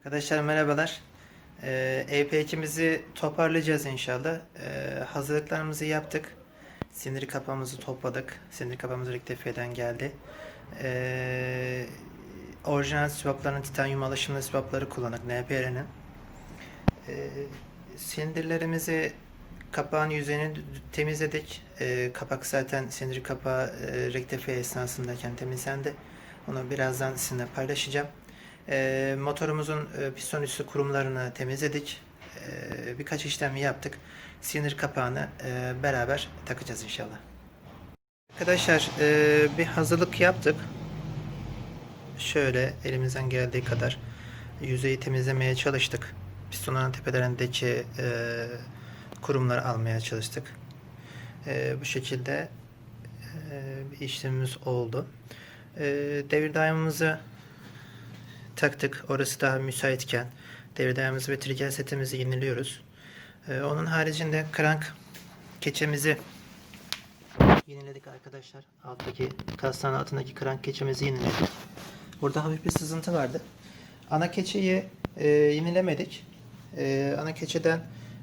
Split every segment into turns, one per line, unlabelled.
Arkadaşlar merhabalar. Ee, EP2'mizi toparlayacağız inşallah. Ee, hazırlıklarımızı yaptık. Sinir kapağımızı topladık. Sinir kapağımız rektifiyeden geldi. Ee, orijinal swapların titanyum alaşımlı swapları kullandık NPR'nin. Ee, sindirlerimizi kapağın yüzeyini temizledik. Ee, kapak zaten sindir kapağı e, rektifiye esnasındayken temizlendi. Onu birazdan sizinle paylaşacağım. Ee, motorumuzun e, piston üstü kurumlarını temizledik. Ee, birkaç işlem yaptık. Sinir kapağını e, beraber takacağız inşallah. Arkadaşlar e, bir hazırlık yaptık. Şöyle elimizden geldiği kadar yüzeyi temizlemeye çalıştık. Pistonların tepelerindeki e, kurumları almaya çalıştık. E, bu şekilde e, bir işlemimiz oldu. E, devir daimimizi taktık. Orası daha müsaitken devir ve trigger setimizi yeniliyoruz. E, onun haricinde crank keçemizi yeniledik arkadaşlar. Alttaki kastanın altındaki crank keçemizi yeniledik. Burada hafif bir sızıntı vardı. Ana keçeyi e, yenilemedik. E, ana keçeden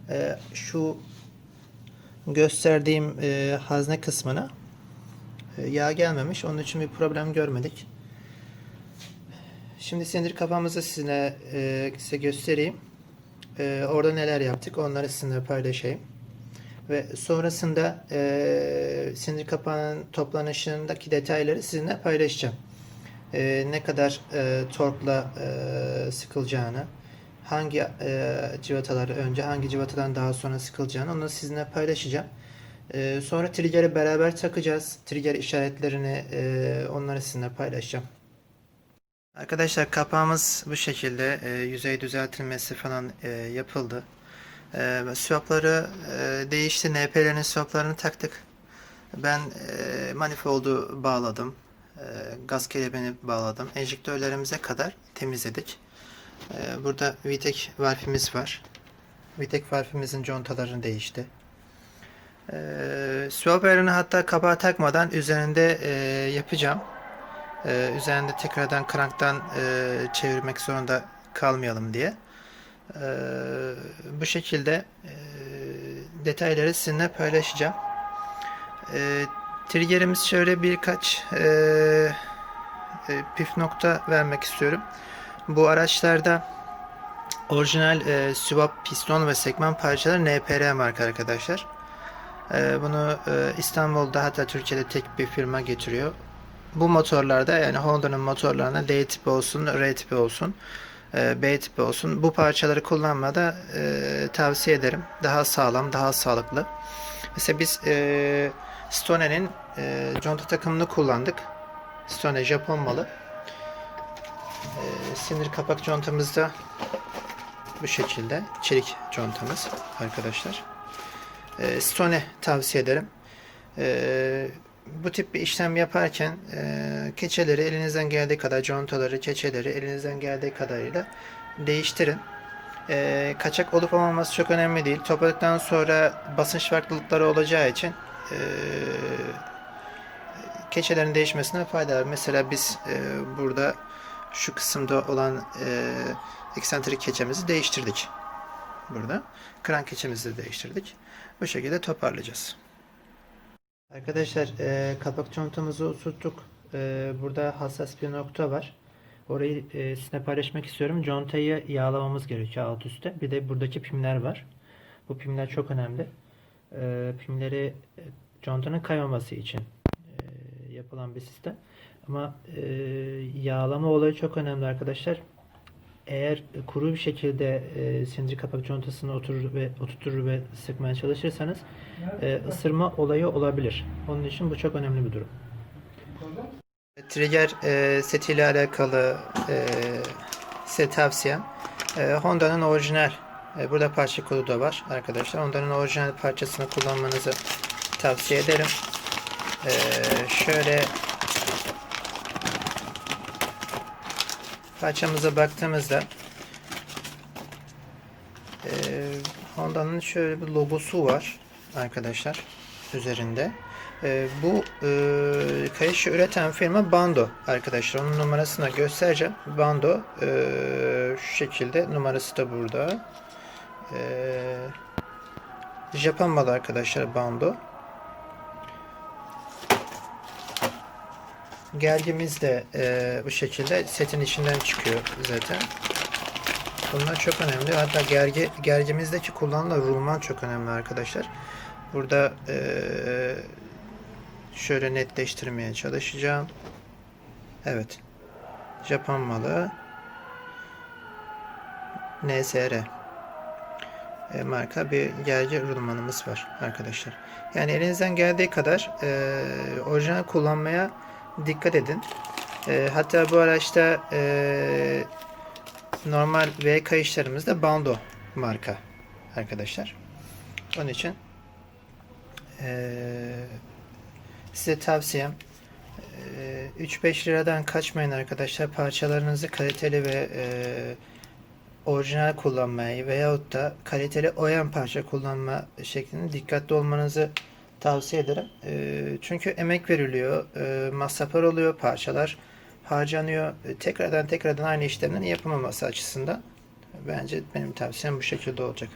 e, şu gösterdiğim e, hazne kısmına e, yağ gelmemiş. Onun için bir problem görmedik. Şimdi sindir kafamızı size, e, size göstereyim. E, orada neler yaptık onları sizinle paylaşayım. Ve sonrasında e, sinir kapağının toplanışındaki detayları sizinle paylaşacağım. E, ne kadar e, torkla e, sıkılacağını, hangi e, civataları önce, hangi civatadan daha sonra sıkılacağını onu sizinle paylaşacağım. E, sonra trigger'i beraber takacağız. Trigger işaretlerini e, onları sizinle paylaşacağım. Arkadaşlar kapağımız bu şekilde e, yüzey düzeltilmesi falan e, yapıldı. E, swapları e, değişti. NP'lerin swaplarını taktık. Ben e, manifoldu bağladım. E, gaz kelebeğini bağladım. Enjektörlerimize kadar temizledik. E, burada VTEC valfimiz var. VTEC valfimizin contalarını değişti. E, swap hatta kapağı takmadan üzerinde e, yapacağım. Ee, üzerinde tekrardan cranktan e, çevirmek zorunda kalmayalım diye. Ee, bu şekilde e, detayları sizinle paylaşacağım. Ee, triggerimiz şöyle birkaç e, e, püf nokta vermek istiyorum. Bu araçlarda orijinal e, swap piston ve sekman parçaları NPR marka arkadaşlar. Ee, bunu e, İstanbul'da hatta Türkiye'de tek bir firma getiriyor bu motorlarda yani Honda'nın motorlarına D tipi olsun, R tipi olsun, e, B tipi olsun bu parçaları kullanmada e, tavsiye ederim. Daha sağlam, daha sağlıklı. Mesela biz e, Stone'nin conta takımını kullandık. Stone Japon malı. Sinir kapak contamız da bu şekilde. Çelik contamız arkadaşlar. Stone tavsiye ederim. Bu tip bir işlem yaparken e, keçeleri elinizden geldiği kadar, contaları, keçeleri elinizden geldiği kadarıyla değiştirin. E, kaçak olup olmaması çok önemli değil. Topladıktan sonra basınç farklılıkları olacağı için e, keçelerin değişmesine fayda var. Mesela biz e, burada şu kısımda olan e, eksantrik keçemizi değiştirdik. Burada. Kran keçemizi de değiştirdik. Bu şekilde toparlayacağız. Arkadaşlar e, kapak contamızı oturttuk. E, burada hassas bir nokta var. Orayı e, sizinle paylaşmak istiyorum. Contayı yağlamamız gerekiyor alt üstte. Bir de buradaki pimler var. Bu pimler çok önemli. E, pimleri e, contanın kaymaması için e, yapılan bir sistem. Ama e, yağlama olayı çok önemli arkadaşlar. Eğer kuru bir şekilde e, sindir kapak contasını oturur ve oturtur ve sıkmaya çalışırsanız e, ısırma olayı olabilir. Onun için bu çok önemli bir durum. Trigger e, setiyle alakalı e, size tavsiyem e, Honda'nın orijinal e, burada parça kodu da var arkadaşlar. Honda'nın orijinal parçasını kullanmanızı tavsiye ederim. E, şöyle parçamıza baktığımızda e, Honda'nın şöyle bir logosu var arkadaşlar üzerinde. E, bu e, kayışı üreten firma Bando arkadaşlar. Onun numarasını göstereceğim. Bando e, şu şekilde numarası da burada. E, Japon malı arkadaşlar Bando. Gergimiz de e, bu şekilde setin içinden çıkıyor zaten. Bunlar çok önemli. Hatta gergi, gergimizdeki kullanılan rulman çok önemli arkadaşlar. Burada e, şöyle netleştirmeye çalışacağım. Evet. Japon malı. NSR e, marka bir gergi rulmanımız var arkadaşlar. Yani elinizden geldiği kadar e, orijinal kullanmaya dikkat edin. E, hatta bu araçta e, normal V kayışlarımız da Bando marka arkadaşlar. Onun için e, size tavsiyem e, 3-5 liradan kaçmayın arkadaşlar. Parçalarınızı kaliteli ve e, orijinal kullanmayı veyahut da kaliteli oyan parça kullanma şeklinde dikkatli olmanızı tavsiye ederim. E, çünkü emek veriliyor, e, masraflar oluyor, parçalar harcanıyor. E, tekrardan tekrardan aynı işlemlerin yapılmaması açısından bence benim tavsiyem bu şekilde olacak.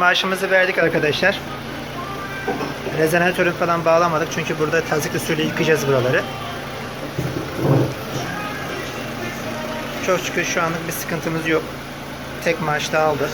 Maaşımızı verdik arkadaşlar. Rezonatörü falan bağlamadık çünkü burada tazikli suyla yıkayacağız buraları. Çok şükür şu anlık bir sıkıntımız yok. Tek maaş da aldı.